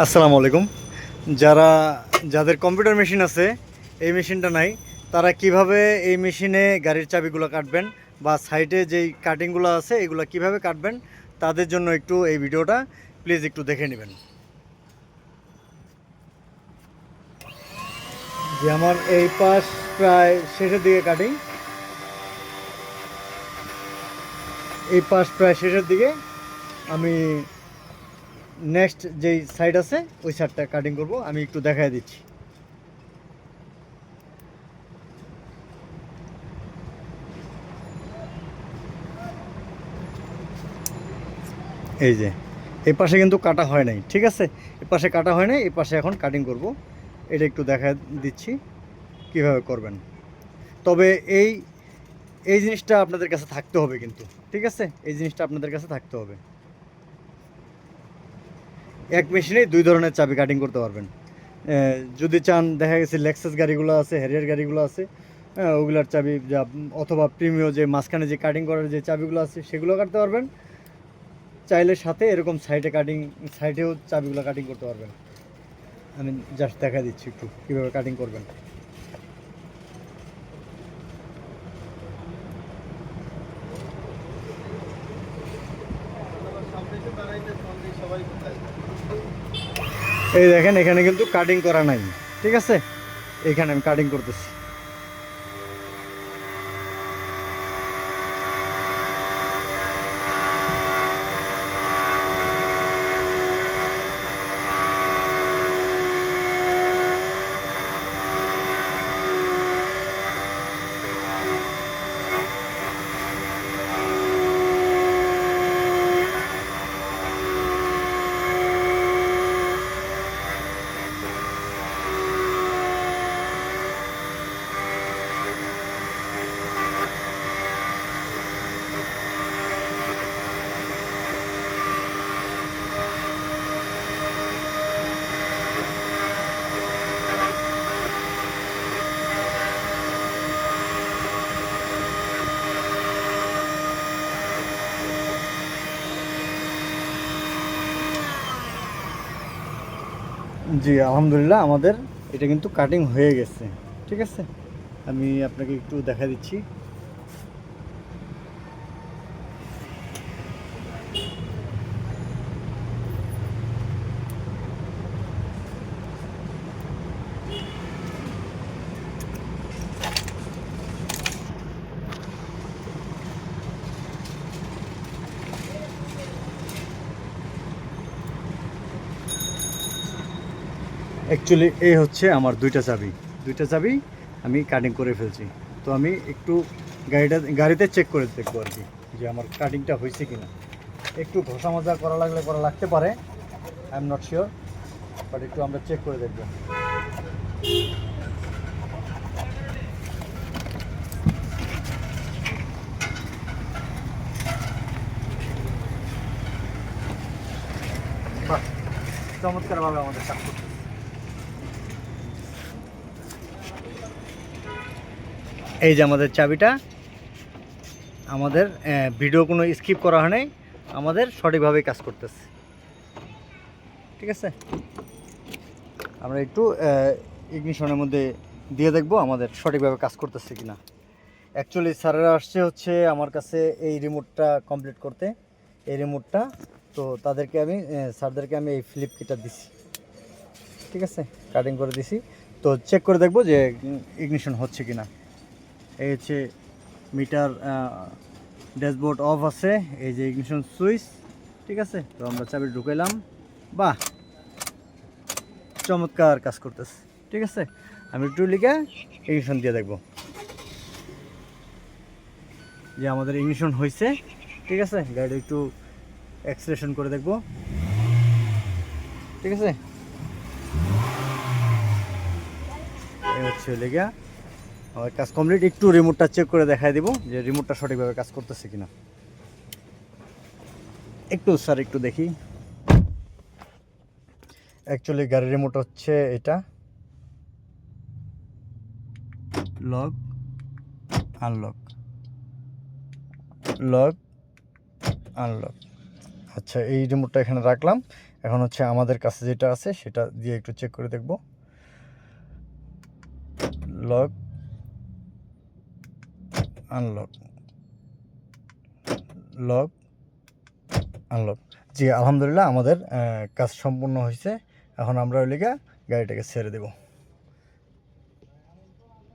আসসালামু আলাইকুম। যারা, যাদের কম্পিউটার মেশিন আছে, এই মেশিনটা নাই, তারা কীভাবে এই মেশিনে গাড়ির চাবিগুলো কাটবেন বা সাইডে যেই কাটিংগুলো আছে, এগুলো কীভাবে কাটবেন, তাদের জন্য একটু এই ভিডিওটা, প্লিজ একটু দেখে নেবেন। যে আমার এই পাশ প্রায় শেষের দিকে কাটিং। এই পাশ প্রায় শেষের দিকে আমি নেক্সট যেই সাইড আছে, ওই সাইডটা কাটিং করব, আমি একটু দেখাই দিচ্ছি। এই যে, এই পাশে কিন্তু কাটা হয় নাই, ঠিক আছে? এই পাশে কাটা হয় নাই, এই পাশে এখন কাটিং করব। এটা একটু দেখা দিচ্ছি, কীভাবে করবেন। তবে এই এই জিনিসটা আপনাদের কাছে থাকতে হবে কিন্তু, ঠিক আছে? এই জিনিসটা আপনাদের কাছে থাকতে হবে। এক মেশিনেই দুই ধরনের চাবি কাটিং করতে পারবেন। যদি চান, দেখা গেছে লেক্সাস গাড়িগুলো আছে হ্যারিয়ার গাড়িগুলো আছে ওগুলার চাবি যা, অথবা প্রিমিয় যে মাঝখানে যে কাটিং করার যে চাবিগুলো আছে, সেগুলো কাটতে পারবেন। চাইলে সাথে এরকম সাইডে কাটিং সাইডেও চাবিগুলো কাটিং করতে পারবেন। আমি জাস্ট দেখা দিচ্ছি একটু, কীভাবে কাটিং করবেন। এই দেখেন এখানে কিন্তু কাটিং করা নাই। ঠিক আছে? এখানে আমি কাটিং করতেছি। জি, আলহামদুলিল্লাহ, আমাদের এটা কিন্তু কাটিং হয়ে গেছে। ঠিক আছে? আমি আপনাকে একটু দেখা দিচ্ছি। অ্যাকচুয়ালি এই হচ্ছে আমার দুইটা চাবি। দুইটা চাবি আমি কাটিং করে ফেলছি। তো আমি একটু গাড়িটা, গাড়িতে চেক করে দেখব আর কি, যে আমার কাটিংটা হয়েছে কি না একটু ঘষা মাজা করা লাগলে করা লাগতে পারে I am not sure but একটু আমরা চেক করে দেখব। চমৎকারভাবে আমাদের কাজ করছে। এই যে আমাদের চাবিটা, আমাদের ভিডিও কোনো স্কিপ করা হয় নাই, আমাদের সঠিকভাবে কাজ করতেছে। ঠিক আছে? আমরা একটু ইগনিশনের মধ্যে দিয়ে দেখব আমাদের সঠিকভাবে কাজ করতেছে কিনা। অ্যাকচুয়ালি স্যারেরা আসছে হচ্ছে আমার কাছে এই রিমোটটা কমপ্লিট করতে। এই রিমোটটা তো তাদেরকে আমি স্যারদেরকে আমি এই ফ্লিপ কিটা দিছি। ঠিক আছে? কাটিং করে দিছি। তো চেক করে দেখব যে ইগনিশন হচ্ছে কিনা। এই হচ্ছে মিটার ড্যাশবোর্ড অফ আছে, এই যে ইগনিশন সুইচ ঠিক আছে? তো আমরা চাবি ঢুকাইলাম। বাহ! চমৎকার কাজ করতেছে, ঠিক আছে? আমি একটু লিখে ইগনিশন দিয়ে দেখব। যে আমাদের ইগনিশন হয়েছে ঠিক আছে? গাড়ি একটু এক্সপ্রেশন করে দেখব। ঠিক আছে? হচ্ছে লেগা কাজ কমপ্লিট একটু রিমোটটা চেক করে দেখাই দিব যে রিমোটটা সঠিকভাবে কাজ করতেছে কিনা। একটু স্যার একটু দেখি। অ্যাকচুয়ালি গাড়ির রিমোট হচ্ছে এটা। লক আনলক লক আনলক আচ্ছা এই রিমোটটা এখানে রাখলাম। এখন হচ্ছে আমাদের কাছে যেটা আছে, সেটা দিয়ে একটু চেক করে দেখব। লক আনলক লক আনলক জি, আলহামদুলিল্লাহ আমাদের কাজ সম্পূর্ণ হয়েছে। এখন আমরা ওই লিগা গাড়িটাকে ছেড়ে দেবো।